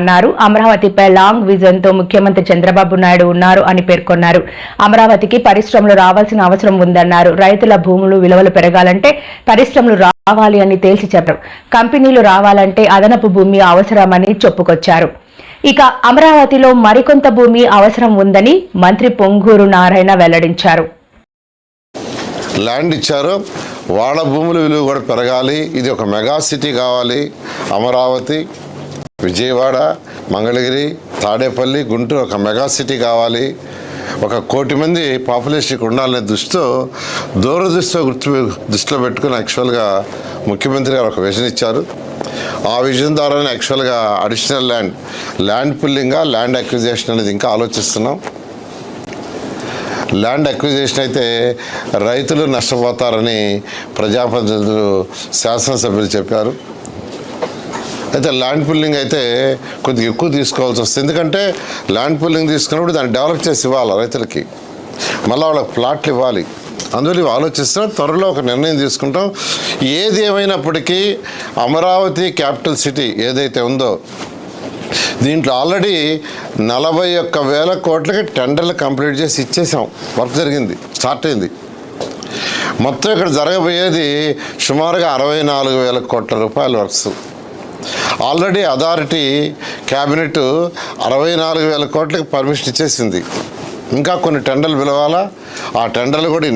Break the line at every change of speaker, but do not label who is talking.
అన్నారు. అమరావతిపై లాంగ్ విజన్తో ముఖ్యమంత్రి చంద్రబాబు నాయుడు ఉన్నారు అని పేర్కొన్నారు. అమరావతికి పరిశ్రమలు రావాల్సిన అవసరం ఉందన్నారు. రైతుల భూములు విలువలు పెరగాలంటే పరిశ్రమలు రావాలి అని తేల్చి చెప్పారు కంపెనీలు రావాలంటే అదనపు భూమి అవసరమని చెప్పుకొచ్చారు. ఇక అమరావతిలో మరికొంత భూమి అవసరం ఉందని మంత్రి పొంగూరు నారాయణ వెల్లడించారు.
ల్యాండ్ ఇచ్చారు. వాళ్ళ భూముల విలువ కూడా పెరగాలి. ఇది ఒక మెగా సిటీ కావాలి అమరావతి. విజయవాడ మంగళగిరి తాడేపల్లి గుంటూరు ఒక మెగా సిటీ కావాలి. ఒక కోటి మంది పాపులేషన్కి ఉండాలనే దృష్టితో దూరదృష్టితో గుర్తు దృష్టిలో పెట్టుకుని యాక్చువల్గా ముఖ్యమంత్రి గారు ఒక విజన్ ఇచ్చారు. ఆ విజన్ ద్వారానే యాక్చువల్గా అడిషనల్ ల్యాండ్ ల్యాండ్ పుల్లింగ్గా ల్యాండ్ అక్విజేషన్ అనేది ఇంకా ఆలోచిస్తున్నాం. ల్యాండ్ అక్విజేషన్ అయితే రైతులు నష్టపోతారని ప్రజాప్రతినిధులు శాసనసభ్యులు చెప్పారు. అయితే ల్యాండ్ పుల్లింగ్ అయితే కొద్దిగా ఎక్కువ తీసుకోవాల్సి వస్తుంది. ఎందుకంటే ల్యాండ్ పుల్లింగ్ తీసుకున్నప్పుడు దాన్ని డెవలప్ చేసి ఇవ్వాలి రైతులకి. మళ్ళీ వాళ్ళకి ప్లాట్లు ఇవ్వాలి. అందువల్ల ఆలోచిస్తే ఆలోచిస్తున్నా త్వరలో ఒక నిర్ణయం తీసుకుంటాం. ఏది ఏమైనప్పటికీ అమరావతి క్యాపిటల్ సిటీ ఏదైతే ఉందో దీంట్లో ఆల్రెడీ నలభై ఒక్క వేల కోట్లకి టెండర్లు కంప్లీట్ చేసి ఇచ్చేసాం. వర్క్ జరిగింది స్టార్ట్ అయింది. మొత్తం ఇక్కడ జరగబోయేది సుమారుగా అరవై నాలుగు వేల కోట్ల రూపాయల వర్క్స్. ఆల్రెడీ అథారిటీ క్యాబినెట్ అరవై నాలుగు వేల కోట్లకి పర్మిషన్ ఇచ్చేసింది. ఇంకా కొన్ని టెండర్లు పిలవాలా? ఆ టెండర్లు కూడా